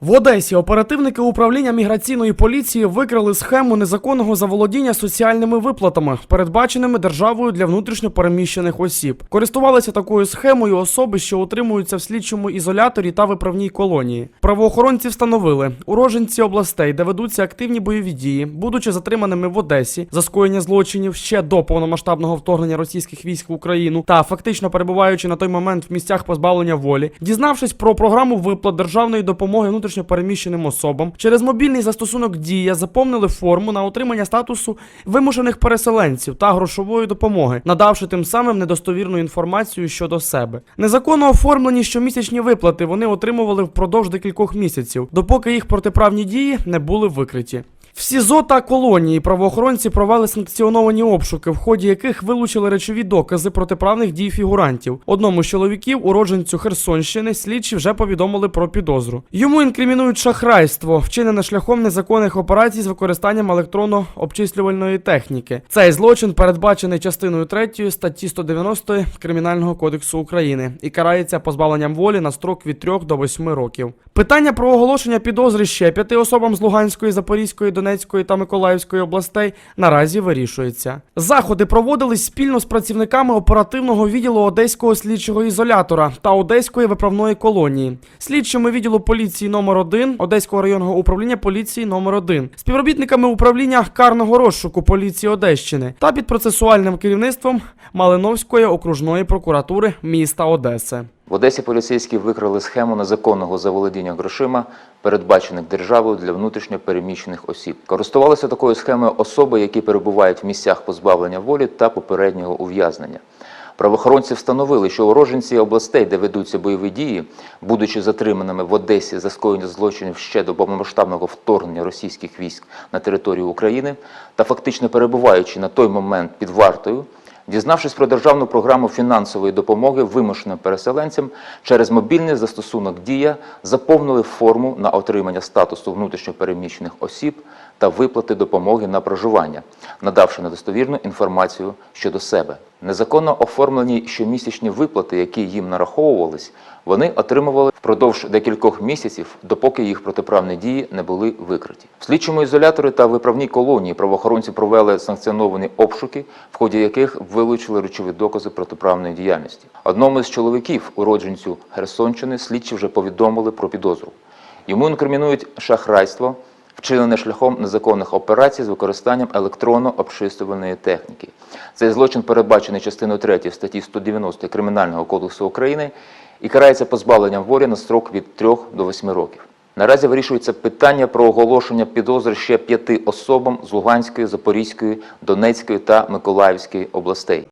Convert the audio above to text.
В Одесі оперативники управління міграційної поліції викрили схему незаконного заволодіння соціальними виплатами, передбаченими державою для внутрішньопереміщених осіб. Користувалися такою схемою особи, що утримуються в слідчому ізоляторі та виправній колонії. Правоохоронці встановили уроженці областей, де ведуться активні бойові дії, будучи затриманими в Одесі за скоєння злочинів ще до повномасштабного вторгнення російських військ в Україну та фактично перебуваючи на той момент в місцях позбавлення волі, дізнавшись про програму виплат державної допомоги внутрішньопереміщеним особам, через мобільний застосунок Дія заповнили форму на отримання статусу вимушених переселенців та грошової допомоги, надавши тим самим недостовірну інформацію щодо себе. Незаконно оформлені щомісячні виплати вони отримували впродовж декількох місяців, допоки їх протиправні дії не були викриті. В СІЗО та колонії правоохоронці провели санкціоновані обшуки, в ході яких вилучили речові докази протиправних дій фігурантів. Одному з чоловіків, уродженцю Херсонщини, слідчі вже повідомили про підозру. Йому інкримінують шахрайство, вчинене шляхом незаконних операцій з використанням електронно-обчислювальної техніки. Цей злочин передбачений частиною 3 статті 190 Кримінального кодексу України і карається позбавленням волі на строк від 3 до 8 років. Питання про оголошення підозри ще п'яти особам з Луганської, Запорізької, Донецької та Миколаївської областей наразі вирішується. Заходи проводились спільно з працівниками оперативного відділу Одеського слідчого ізолятора та Одеської виправної колонії, слідчими відділу поліції номер 1 Одеського районного управління поліції номер 1 співробітниками управління карного розшуку поліції Одещини та під процесуальним керівництвом Малиновської окружної прокуратури міста Одеси. В Одесі поліцейські викрили схему незаконного заволодіння грошима, передбачених державою для внутрішньо переміщених осіб. Користувалися такою схемою особи, які перебувають в місцях позбавлення волі та попереднього ув'язнення. Правоохоронці встановили, що уроженці областей, де ведуться бойові дії, будучи затриманими в Одесі за скоєння злочинів ще до повномасштабного вторгнення російських військ на територію України та фактично перебуваючи на той момент під вартою, Дізнавшись про державну програму фінансової допомоги вимушеним переселенцям, через мобільний застосунок Дія заповнили форму на отримання статусу внутрішньопереміщених осіб та виплати допомоги на проживання, надавши недостовірну інформацію щодо себе. Незаконно оформлені щомісячні виплати, які їм нараховувались, вони отримували впродовж декількох місяців, допоки їх протиправні дії не були викриті. В слідчому ізоляторі та виправній колонії правоохоронці провели санкціоновані обшуки, в ході яких вилучили речові докази протиправної діяльності. Одному з чоловіків, уродженцю Херсонщини, слідчі вже повідомили про підозру. Йому інкримінують шахрайство, вчинене шляхом незаконних операцій з використанням електронно-обчислювальної техніки. Цей злочин передбачений частиною 3 статті 190 Кримінального кодексу України і карається позбавленням волі на строк від 3 до 8 років. Наразі вирішується питання про оголошення підозри ще п'яти особам з Луганської, Запорізької, Донецької та Миколаївської областей.